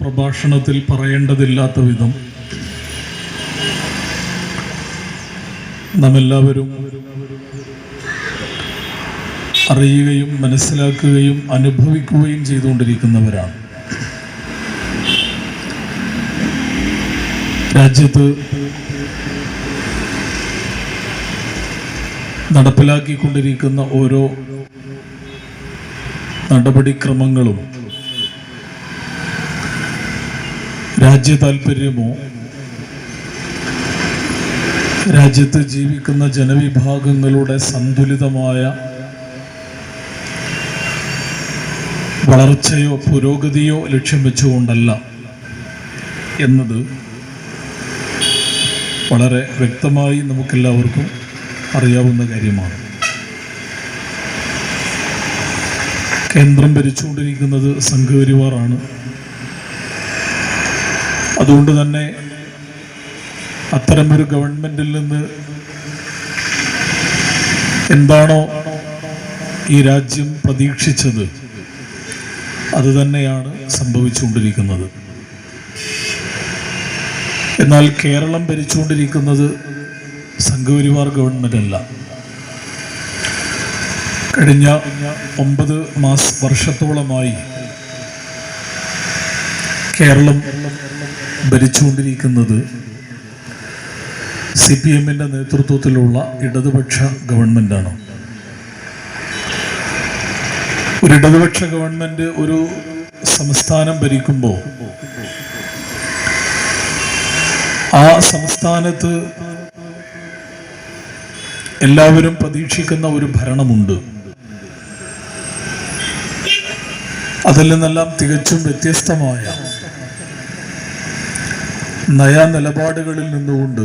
പ്രഭാഷണത്തിൽ പറയേണ്ടതില്ലാത്ത വിധം നമ്മെല്ലാവരും അറിയുകയും മനസ്സിലാക്കുകയും അനുഭവിക്കുകയും ചെയ്തുകൊണ്ടിരിക്കുന്നവരാണ്. രാജ്യത്ത് നടപ്പിലാക്കിക്കൊണ്ടിരിക്കുന്ന ഓരോ നടപടിക്രമങ്ങളും രാജ്യ താല്പര്യമോ രാജ്യത്ത് ജീവിക്കുന്ന ജനവിഭാഗങ്ങളുടെ സന്തുലിതമായ വളർച്ചയോ പുരോഗതിയോ ലക്ഷ്യം വെച്ചുകൊണ്ടല്ല എന്നത് വളരെ വ്യക്തമായി നമുക്കെല്ലാവർക്കും അറിയാവുന്ന കാര്യമാണ്. കേന്ദ്രം ഭരിച്ചുകൊണ്ടിരിക്കുന്നത് സംഘപരിവാറാണ്. അതുകൊണ്ട് തന്നെ അത്തരമൊരു ഗവൺമെന്റിൽ നിന്ന് എന്താണോ ഈ രാജ്യം പ്രതീക്ഷിച്ചത് അത് തന്നെയാണ് സംഭവിച്ചുകൊണ്ടിരിക്കുന്നത്. എന്നാൽ കേരളം ഭരിച്ചുകൊണ്ടിരിക്കുന്നത് സംഘപരിവാർ ഗവൺമെന്റ് അല്ല. കഴിഞ്ഞ ഒമ്പത് മാസ വർഷത്തോളമായി കേരളം ഭരിച്ചുകൊണ്ടിരിക്കുന്നത് സി പി എമ്മിന്റെ നേതൃത്വത്തിലുള്ള ഇടതുപക്ഷ ഗവൺമെന്റാണ് ഒരു ഇടതുപക്ഷ ഗവൺമെന്റ് ഒരു സംസ്ഥാനം ഭരിക്കുമ്പോൾ ആ സംസ്ഥാനത്ത് എല്ലാവരും പ്രതീക്ഷിക്കുന്ന ഒരു ഭരണമുണ്ട്. അതിൽ നിന്നെല്ലാം തികച്ചും വ്യത്യസ്തമായ നയ നിലപാടുകളിൽ നിന്നുകൊണ്ട്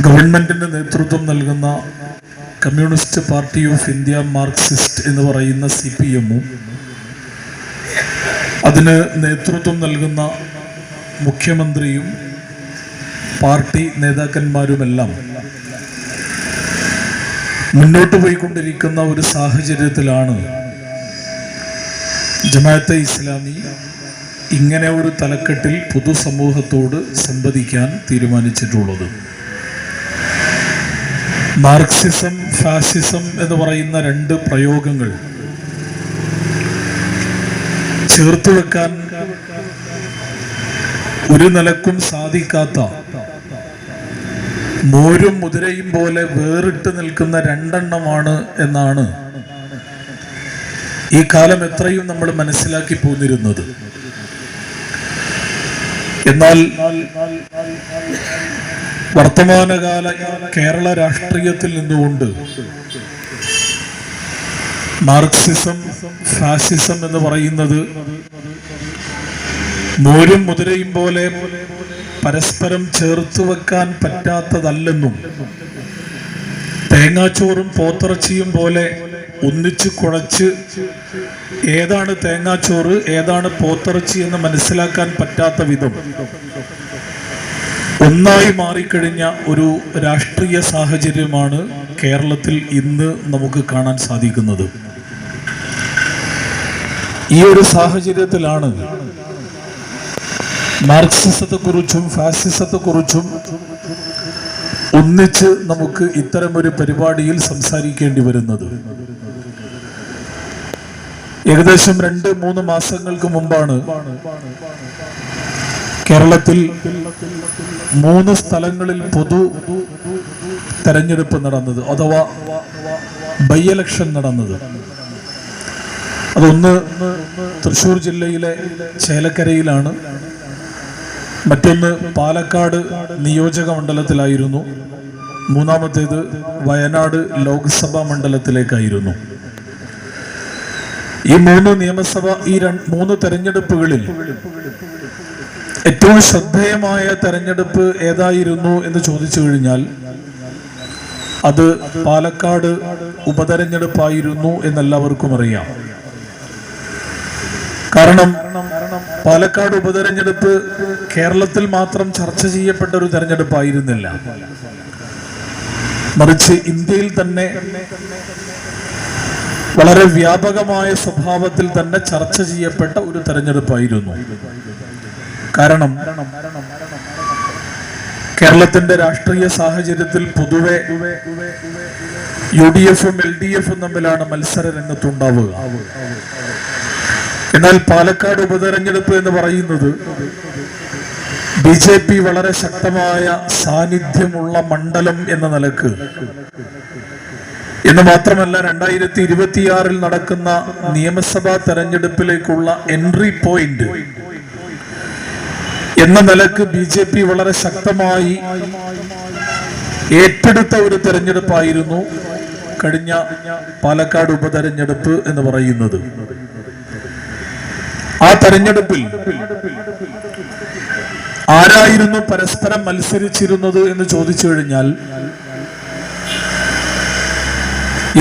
ഗവൺമെന്റിന്റെ നേതൃത്വം നൽകുന്ന communist party of India Marxist എന്ന് പറയുന്ന സി പി എമ്മും അതിന് നേതൃത്വം നൽകുന്ന മുഖ്യമന്ത്രിയും പാർട്ടി നേതാക്കന്മാരുമെല്ലാം മുന്നോട്ട് പോയിക്കൊണ്ടിരിക്കുന്ന ഒരു സാഹചര്യത്തിലാണ് ജമാഅത്തെ ഇസ്ലാമി ഇങ്ങനെ ഒരു തലക്കെട്ടിൽ പൊതുസമൂഹത്തോട് സംവദിക്കാൻ തീരുമാനിച്ചിട്ടുള്ളത്. മാർക്സിസം ഫാസിസം എന്ന് പറയുന്ന രണ്ട് പ്രയോഗങ്ങൾ ചേർത്ത് വെക്കാൻ ഒരു നിലക്കും സാധിക്കാത്ത മോരും മുതിരയും പോലെ വേറിട്ട് നിൽക്കുന്ന രണ്ടെണ്ണമാണ് എന്നാണ് ഈ കാലം എത്രയും നമ്മൾ മനസ്സിലാക്കി പോന്നിരുന്നത്. എന്നാൽ വർത്തമാനകാല കേരള രാഷ്ട്രീയത്തിൽ നിന്നുകൊണ്ട് മാർക്സിസം ഫാസിസം എന്ന് പറയുന്നത് മോരും മുതിരയും പോലെ പരസ്പരം ചേർത്തു വെക്കാൻ പറ്റാത്തതല്ലെന്നും തേങ്ങാച്ചോറും പോത്തിറച്ചിയും പോലെ ഒന്നിച്ച് കുഴച്ച് ഏതാണ് തേങ്ങാച്ചോറ് ഏതാണ് പോത്തിറച്ചി എന്ന് മനസ്സിലാക്കാൻ പറ്റാത്ത വിധം ഒന്നായി മാറിക്കഴിഞ്ഞ ഒരു രാഷ്ട്രീയ സാഹചര്യമാണ് കേരളത്തിൽ ഇന്ന് നമുക്ക് കാണാൻ സാധിക്കുന്നത്. ഈ ഒരു സാഹചര്യത്തിലാണ് മാർക്സിസത്തെക്കുറിച്ചും ഫാസിസത്തെക്കുറിച്ചും ഒന്നിച്ച് നമുക്ക് ഇത്തരമൊരു പരിപാടിയിൽ സംസാരിക്കേണ്ടി വരുന്നത്. ഏകദേശം രണ്ട് മൂന്ന് മാസങ്ങൾക്ക് മുമ്പാണ് കേരളത്തിൽ മൂന്ന് സ്ഥലങ്ങളിൽ പൊതു തെരഞ്ഞെടുപ്പ് നടന്നത് അഥവാ ബൈ നടന്നത്. അതൊന്ന് തൃശൂർ ജില്ലയിലെ ചേലക്കരയിലാണ്. മറ്റൊന്ന് പാലക്കാട് നിയോജക മണ്ഡലത്തിലായിരുന്നു. മൂന്നാമത്തേത് വയനാട് ലോക്സഭാ മണ്ഡലത്തിലേക്കായിരുന്നു. ഈ മൂന്ന് നിയമസഭ ഈ മൂന്ന് തെരഞ്ഞെടുപ്പുകളിൽ ഏറ്റവും ശ്രദ്ധേയമായ തെരഞ്ഞെടുപ്പ് ഏതായിരുന്നു എന്ന് ചോദിച്ചു കഴിഞ്ഞാൽ അത് പാലക്കാട് ഉപതെരഞ്ഞെടുപ്പായിരുന്നു എന്നെല്ലാവർക്കും അറിയാം. കാരണം പാലക്കാട് ഉപതെരഞ്ഞെടുപ്പ് കേരളത്തിൽ മാത്രം ചർച്ച ചെയ്യപ്പെട്ട ഒരു തെരഞ്ഞെടുപ്പായിരുന്നില്ല. മറിച്ച് ഇന്ത്യയിൽ തന്നെ വളരെ വ്യാപകമായ സ്വഭാവത്തിൽ തന്നെ ചർച്ച ചെയ്യപ്പെട്ട ഒരു തെരഞ്ഞെടുപ്പായിരുന്നു. കാരണം കേരളത്തിന്റെ രാഷ്ട്രീയ സാഹചര്യത്തിൽ പൊതുവെ യു ഡി എഫും എൽ ഡി എഫും തമ്മിലാണ് മത്സര രംഗത്തുണ്ടാവുക എന്നാൽ പാലക്കാട് ഉപതെരഞ്ഞെടുപ്പ് എന്ന് പറയുന്നത് ബി ജെ പി വളരെ ശക്തമായ സാന്നിധ്യമുള്ള മണ്ഡലം എന്ന നിലയ്ക്ക്. എന്ന് മാത്രമല്ല രണ്ടായിരത്തി ഇരുപത്തിയാറിൽ നടക്കുന്ന നിയമസഭാ തെരഞ്ഞെടുപ്പിലേക്കുള്ള എൻട്രി പോയിന്റ് എന്ന നിലയ്ക്ക് ബി ജെ പി വളരെ ശക്തമായി ഏറ്റെടുത്ത ഒരു തെരഞ്ഞെടുപ്പായിരുന്നു കഴിഞ്ഞ പാലക്കാട് ഉപതെരഞ്ഞെടുപ്പ് എന്ന് പറയുന്നത്. ആ തെരഞ്ഞെടുപ്പിൽ ആരായിരുന്നു പരസ്പരം മത്സരിച്ചിരുന്നത് എന്ന് ചോദിച്ചു കഴിഞ്ഞാൽ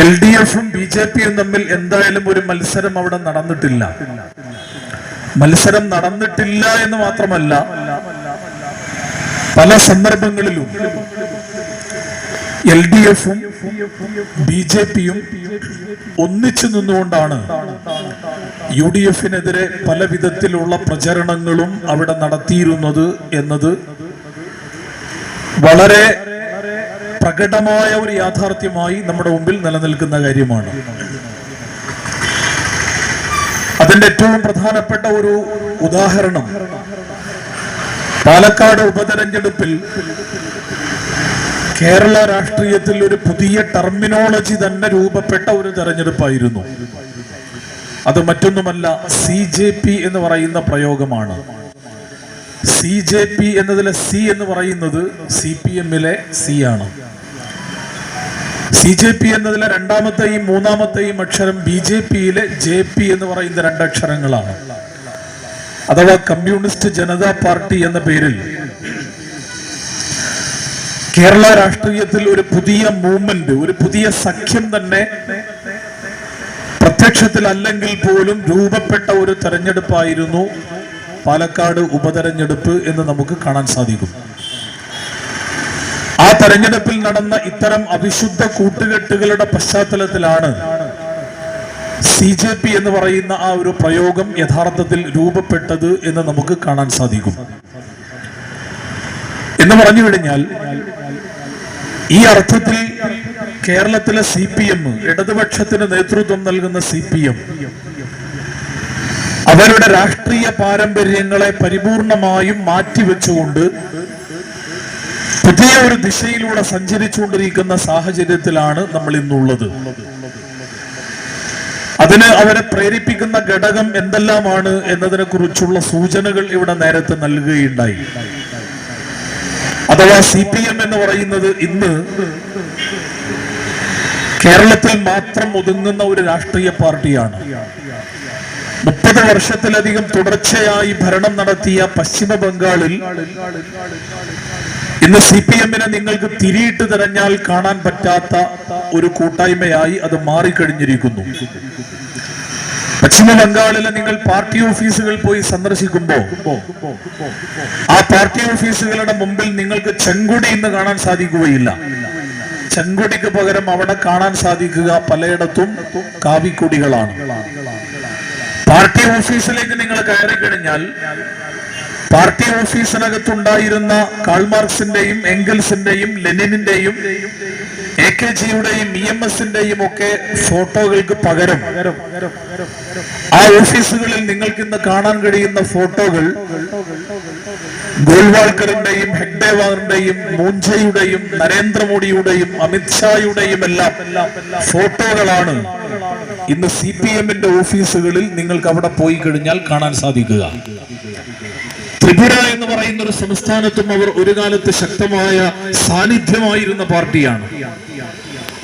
എൽ ഡി എഫും ബി ജെ പിയും തമ്മിൽ എന്തായാലും ഒരു മത്സരം അവിടെ നടന്നിട്ടില്ല. മത്സരം നടന്നിട്ടില്ല എന്ന് മാത്രമല്ല പല സന്ദർഭങ്ങളിലും എൽ ഡി എഫും ബി ജെ പിയും ഒന്നിച്ചു നിന്നുകൊണ്ടാണ് യു ഡി എഫിനെതിരെ പല വിധത്തിലുള്ള പ്രചരണങ്ങളും അവിടെ നടത്തിയിരുന്നത് എന്നത് വളരെ പ്രകടമായ ഒരു യാഥാർത്ഥ്യമായി നമ്മുടെ മുമ്പിൽ നിലനിൽക്കുന്ന കാര്യമാണ്. അതിന്റെ ഏറ്റവും പ്രധാനപ്പെട്ട ഒരു ഉദാഹരണം പാലക്കാട് ഉപതെരഞ്ഞെടുപ്പിൽ കേരള രാഷ്ട്രീയത്തിൽ ഒരു പുതിയ ടെർമിനോളജി തന്നെ രൂപപ്പെട്ട ഒരു തെരഞ്ഞെടുപ്പായിരുന്നു. അത് മറ്റൊന്നുമല്ല സി ജെ പി എന്ന് പറയുന്ന പ്രയോഗമാണ്. സി ജെ പി എന്നതിലെ സി എന്ന് പറയുന്നത് സി പി എമ്മിലെ സി ആണ്. സി ജെ പി എന്നതിലെ രണ്ടാമത്തെയും മൂന്നാമത്തെയും അക്ഷരം ബി ജെ പിയിലെ ജെ പി എന്ന് പറയുന്ന രണ്ടക്ഷരങ്ങളാണ്. അഥവാ കമ്മ്യൂണിസ്റ്റ് ജനതാ പാർട്ടി എന്ന പേരിൽ കേരള രാഷ്ട്രീയത്തിൽ ഒരു പുതിയ മൂവ്മെന്റ് ഒരു പുതിയ സഖ്യം തന്നെ പ്രത്യക്ഷത്തിൽ അല്ലെങ്കിൽ പോലും രൂപപ്പെട്ട ഒരു തെരഞ്ഞെടുപ്പായിരുന്നു പാലക്കാട് ഉപതെരഞ്ഞെടുപ്പ് എന്ന് നമുക്ക് കാണാൻ സാധിക്കും. ആ തെരഞ്ഞെടുപ്പിൽ നടന്ന ഇത്തരം അവിശുദ്ധ കൂട്ടുകെട്ടുകളുടെ പശ്ചാത്തലത്തിലാണ് സി ജെ പി എന്ന് പറയുന്ന ആ ഒരു പ്രയോഗം യഥാർത്ഥത്തിൽ രൂപപ്പെട്ടത് എന്ന് നമുക്ക് കാണാൻ സാധിക്കും. എന്ന് പറഞ്ഞു കഴിഞ്ഞാൽ ഈ അർത്ഥത്തിൽ കേരളത്തിലെ സി പി എം ഇടതുപക്ഷത്തിന് നേതൃത്വം നൽകുന്ന സി പി എം അവരുടെ രാഷ്ട്രീയ പാരമ്പര്യങ്ങളെ പരിപൂർണമായും മാറ്റിവെച്ചുകൊണ്ട് പുതിയ ഒരു ദിശയിലൂടെ സഞ്ചരിച്ചുകൊണ്ടിരിക്കുന്ന സാഹചര്യത്തിലാണ് നമ്മൾ ഇന്നുള്ളത്. അതിന് അവരെ പ്രേരിപ്പിക്കുന്ന ഘടകം എന്തെല്ലാമാണ് എന്നതിനെ കുറിച്ചുള്ള സൂചനകൾ ഇവിടെ നേരത്തെ നൽകുകയുണ്ടായി. അഥവാ സി പി എം എന്ന് പറയുന്നത് ഇന്ന് കേരളത്തിൽ മാത്രം ഒതുങ്ങുന്ന ഒരു രാഷ്ട്രീയ പാർട്ടിയാണ്. മുപ്പത് വർഷത്തിലധികം തുടർച്ചയായി ഭരണം നടത്തിയ പശ്ചിമ ബംഗാളിൽ ഇന്ന് സി പി എമ്മിനെ നിങ്ങൾക്ക് തിരിയിട്ട് തിരഞ്ഞാൽ കാണാൻ പറ്റാത്ത ഒരു കൂട്ടായ്മയായി അത് മാറിക്കഴിഞ്ഞിരിക്കുന്നു. പശ്ചിമ ബംഗാളിലെ നിങ്ങൾ പാർട്ടി ഓഫീസുകൾ പോയി സന്ദർശിക്കുമ്പോൾ ആ പാർട്ടി ഓഫീസുകളുടെ മുമ്പിൽ നിങ്ങൾക്ക് ചെങ്കുടി ഇന്ന് കാണാൻ സാധിക്കുകയില്ല. ചെങ്കുടിക്ക് പകരം അവിടെ കാണാൻ സാധിക്കുക പലയിടത്തും കാവിക്കൊടികളാണ്. പാർട്ടി ഓഫീസിലേക്ക് നിങ്ങൾ കയറി കഴിഞ്ഞാൽ പാർട്ടി ഓഫീസിനകത്തുണ്ടായിരുന്ന കാൾമാർക്സിന്റെയും എംഗൽസിന്റെയും ലെനിനിന്റെയും എ കെ ജിയുടെയും ഇ എം എസിന്റെയും ഒക്കെ ഫോട്ടോകൾക്ക് പകരം ആ ഓഫീസുകളിൽ നിങ്ങൾക്ക് ഇന്ന് കാണാൻ കഴിയുന്ന ഫോട്ടോകൾ ഗോൾവാൾക്കറിന്റെയും ഹെഗ്ഡേവാറിന്റെയും മൂഞ്ചയുടെയും നരേന്ദ്രമോദിയുടെയും അമിത്ഷായുടെയും എല്ലാം ഫോട്ടോകളാണ് ഇന്ന് സി പി എമ്മിന്റെ ഓഫീസുകളിൽ നിങ്ങൾക്ക് അവിടെ പോയി കഴിഞ്ഞാൽ കാണാൻ സാധിക്കുക. ത്രിപുര എന്ന് പറയുന്ന ഒരു സംസ്ഥാനത്തും അവർ ഒരു കാലത്ത് ശക്തമായ സാന്നിധ്യമായിരുന്ന പാർട്ടിയാണ്.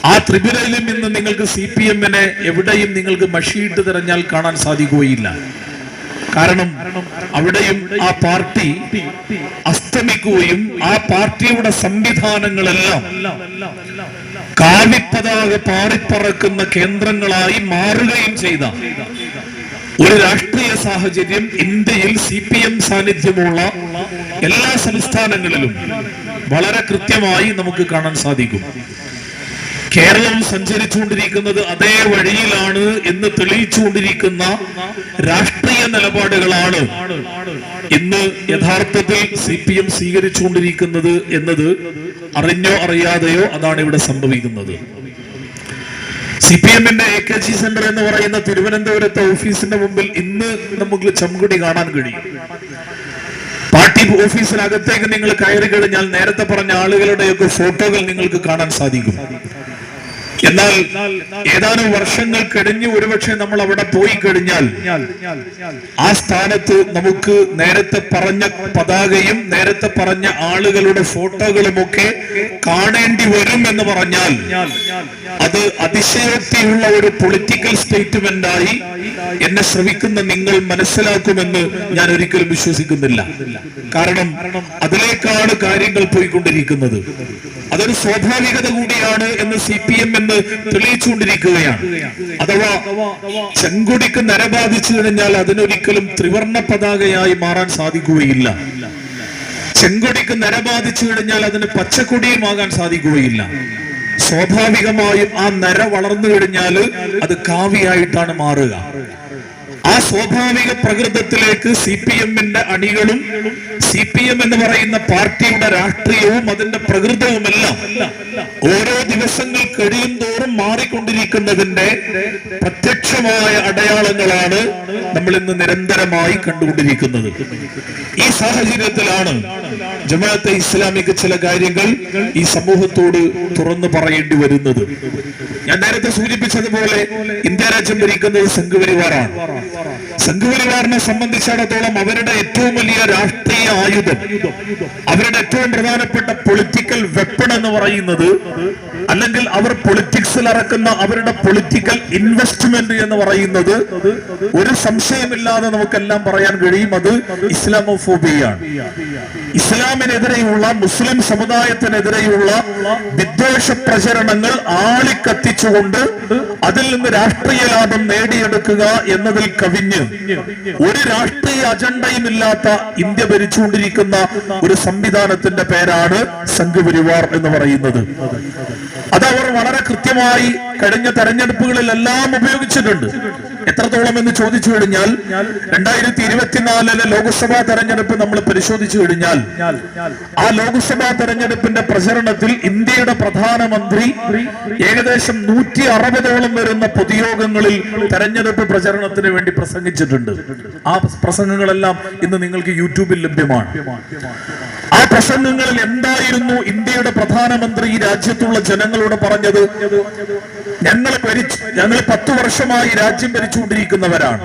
ആ ത്രിപുരയിലും ഇന്ന് നിങ്ങൾക്ക് സി പി എമ്മിനെ എവിടെയും നിങ്ങൾക്ക് മഷിയിട്ട് തിരഞ്ഞാൽ കാണാൻ സാധിക്കുകയില്ല. കാരണം അവിടെയും ആ പാർട്ടി അസ്തമിക്കുകയും ആ പാർട്ടിയുടെ സംവിധാനങ്ങളെല്ലാം കാവിപ്പതാക പാറിപ്പറക്കുന്ന കേന്ദ്രങ്ങളായി മാറുകയും ചെയ്ത ഒരു രാഷ്ട്രീയ സാഹചര്യം ഇന്ത്യയിൽ സി പി എം സാന്നിധ്യമുള്ള എല്ലാ സംസ്ഥാനങ്ങളിലും വളരെ കൃത്യമായി നമുക്ക് കാണാൻ സാധിക്കും. കേരളം സഞ്ചരിച്ചുകൊണ്ടിരിക്കുന്നത് അതേ വഴിയിലാണ് എന്ന് തെളിയിച്ചുകൊണ്ടിരിക്കുന്ന രാഷ്ട്രീയ നിലപാടുകളാണ് ഇന്ന് യഥാർത്ഥത്തിൽ സി പി എം സ്വീകരിച്ചുകൊണ്ടിരിക്കുന്നത് എന്നത് അറിഞ്ഞോ അറിയാതെയോ അതാണ് ഇവിടെ സംഭവിക്കുന്നത്. സി പി എമ്മിന്റെ എ കെ ജി സെന്റർ എന്ന് പറയുന്ന തിരുവനന്തപുരത്തെ ഓഫീസിന്റെ മുമ്പിൽ ഇന്ന് നമുക്ക് ചമ്കുടി കാണാൻ കഴിയും. പാർട്ടി ഓഫീസിനകത്തേക്ക് നിങ്ങൾ കയറി കഴിഞ്ഞാൽ നേരത്തെ പറഞ്ഞ ആളുകളുടെയൊക്കെ ഫോട്ടോകൾ നിങ്ങൾക്ക് കാണാൻ സാധിക്കും. എന്നാൽ ഏതാനും വർഷങ്ങൾ കഴിഞ്ഞ് ഒരുപക്ഷെ നമ്മൾ അവിടെ പോയി കഴിഞ്ഞാൽ ആ സ്ഥാനത്ത് നമുക്ക് നേരത്തെ പറഞ്ഞ പതാകയും നേരത്തെ പറഞ്ഞ ആളുകളുടെ ഫോട്ടോകളും ഒക്കെ കാണേണ്ടി വരും എന്ന് പറഞ്ഞാൽ അത് അതിശയോക്തിയുള്ള ഒരു പൊളിറ്റിക്കൽ സ്റ്റേറ്റ്മെന്റായി എന്നെ ശ്രമിക്കുന്ന നിങ്ങൾ മനസ്സിലാക്കുമെന്ന് ഞാൻ ഒരിക്കലും വിശ്വസിക്കുന്നില്ല. കാരണം അതിലേക്കാണ് കാര്യങ്ങൾ പോയിക്കൊണ്ടിരിക്കുന്നത്. അതൊരു സ്വാഭാവികത കൂടിയാണ് എന്ന് സി പി എം എന്ന് തെളിയിച്ചുകൊണ്ടിരിക്കുകയാണ്. അഥവാ ചെങ്കൊടിക്ക് നരബാധിച്ചു കഴിഞ്ഞാൽ അതിനൊരിക്കലും ത്രിവർണ പതാകയായി മാറാൻ സാധിക്കുകയില്ല. ചെങ്കൊടിക്ക് നരബാധിച്ചു കഴിഞ്ഞാൽ അതിന് പച്ചക്കൊടിയുമാകാൻ സാധിക്കുകയില്ല. സ്വാഭാവികമായും ആ നര വളർന്നു കഴിഞ്ഞാൽ അത് കാവിയായിട്ടാണ് മാറുക. ആ സ്വാഭാവിക പ്രകൃതത്തിലേക്ക് സി പി എമ്മിന്റെ അണികളും സി പി എം എന്ന് പറയുന്ന പാർട്ടിയുടെ രാഷ്ട്രീയവും അതിന്റെ പ്രകൃതവുമെല്ലാം ഓരോ ദിവസങ്ങൾ കഴിയും തോറും മാറിക്കൊണ്ടിരിക്കുന്നതിന്റെ പ്രത്യക്ഷമായ അടയാളങ്ങളാണ് നമ്മൾ ഇന്ന് നിരന്തരമായി കണ്ടുകൊണ്ടിരിക്കുന്നത്. ഈ സാഹചര്യത്തിലാണ് ജമാഅത്തെ ഇസ്ലാമിക്ക് ചില കാര്യങ്ങൾ ഈ സമൂഹത്തോട് തുറന്നു പറയേണ്ടി വരുന്നത്. ഞാൻ നേരത്തെ സൂചിപ്പിച്ചതുപോലെ ഇന്ത്യ രാജ്യം ഭരിക്കുന്നത് സംഘപരിവാറാണ്. സംഘപരിവാറിനെ സംബന്ധിച്ചിടത്തോളം അവരുടെ ഏറ്റവും വലിയ രാഷ്ട്രീയ ആയുധം അവരുടെ ഏറ്റവും പ്രധാനപ്പെട്ട പൊളിറ്റിക്കൽ വെപ്പൺ എന്ന് പറയുന്നത് അല്ലെങ്കിൽ അവർ പൊളിറ്റിക്സിൽ ഇറക്കുന്ന അവരുടെ പൊളിറ്റിക്കൽ ഇൻവെസ്റ്റ്മെന്റ് എന്ന് പറയുന്നത് ഒരു സംശയമില്ലാതെ നമുക്കെല്ലാം പറയാൻ കഴിയും. അത് ഇസ്ലാമോഫോബിയാണ് ഇസ്ലാമിനെതിരെയുള്ള മുസ്ലിം സമുദായത്തിനെതിരെയുള്ള വിദ്വേഷ പ്രചരണങ്ങൾ ആളിക്കത്തിച്ചുകൊണ്ട് അതിൽ നിന്ന് രാഷ്ട്രീയ ലാഭം നേടിയെടുക്കുക എന്നതിൽ കവിഞ്ഞ് ഒരു രാഷ്ട്രീയ അജണ്ടയും ഇല്ലാത്ത ഇന്ത്യ ഭരിച്ചുകൊണ്ടിരിക്കുന്ന ഒരു സംവിധാനത്തിന്റെ പേരാണ് സംഘപരിവാർ എന്ന് പറയുന്നത്. അതവർ വളരെ കൃത്യമായി കഴിഞ്ഞ തെരഞ്ഞെടുപ്പുകളിലെല്ലാം ഉപയോഗിച്ചിട്ടുണ്ട്. എത്രത്തോളം എന്ന് ചോദിച്ചു കഴിഞ്ഞാൽ രണ്ടായിരത്തി ഇരുപത്തിനാലിലെ ലോക്സഭാ തെരഞ്ഞെടുപ്പ് നമ്മൾ പരിശോധിച്ചു കഴിഞ്ഞാൽ ആ ലോക്സഭാ തെരഞ്ഞെടുപ്പിന്റെ പ്രചരണത്തിൽ ഇന്ത്യയുടെ പ്രധാനമന്ത്രി ഏകദേശം നൂറ്റി അറുപതോളം വരുന്ന പൊതുയോഗങ്ങളിൽ തെരഞ്ഞെടുപ്പ് പ്രചരണത്തിന് വേണ്ടി പ്രസംഗിച്ചിട്ടുണ്ട്. ആ പ്രസംഗങ്ങളെല്ലാം ഇന്ന് നിങ്ങൾക്ക് യൂട്യൂബിൽ ലഭ്യമാണ്. ആ പ്രസംഗങ്ങളിൽ എന്തായിരുന്നു ഇന്ത്യയുടെ പ്രധാനമന്ത്രി ഈ രാജ്യത്തുള്ള ജനങ്ങളോട് പറഞ്ഞത്? ഞങ്ങൾ ഭരിച്ചു ഞങ്ങൾ പത്തു വർഷമായി രാജ്യം ഭരിച്ചുകൊണ്ടിരിക്കുന്നവരാണ്.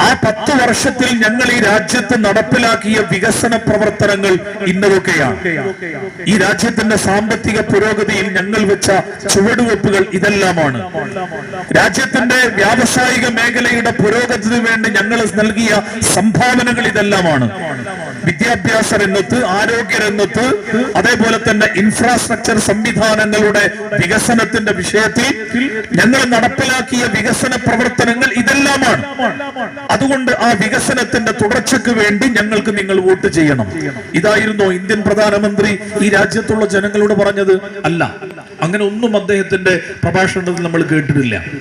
ആ പത്ത് വർഷത്തിൽ ഞങ്ങൾ ഈ രാജ്യത്ത് നടപ്പിലാക്കിയ വികസന പ്രവർത്തനങ്ങൾ ഇന്നതൊക്കെയാണ്. ഈ രാജ്യത്തിന്റെ സാമ്പത്തിക പുരോഗതിയിൽ ഞങ്ങൾ വെച്ച ചുവടുവെപ്പുകൾ ഇതെല്ലാമാണ്. രാജ്യത്തിന്റെ വ്യാവസായിക മേഖലയുടെ പുരോഗതിക്ക് വേണ്ടി ഞങ്ങൾ നൽകിയ സംഭാവനകൾ ഇതെല്ലാമാണ്. വിദ്യാഭ്യാസ രംഗത്ത് ആരോഗ്യ രംഗത്ത് അതേപോലെ തന്നെ ഇൻഫ്രാസ്ട്രക്ചർ സംവിധാനങ്ങളുടെ വികസനത്തിന്റെ വിഷയത്തിൽ ഞങ്ങൾ നടപ്പിലാക്കിയ വികസന പ്രവർത്തനങ്ങൾ ഇതെല്ലാമാണ്. അതുകൊണ്ട് ആ വികസനത്തിന്റെ തുടർച്ചയ്ക്ക് വേണ്ടി ഞങ്ങൾക്ക് നിങ്ങൾ വോട്ട് ചെയ്യണം. ഇതായിരുന്നു ഇന്ത്യൻ പ്രധാനമന്ത്രി ഈ രാജ്യത്തുള്ള ജനങ്ങളോട് പറഞ്ഞത്. അല്ല അങ്ങനെ ഒന്നും അദ്ദേഹത്തിന്റെ പ്രഭാഷണത്തിൽ നമ്മൾ കേട്ടിട്ടില്ല.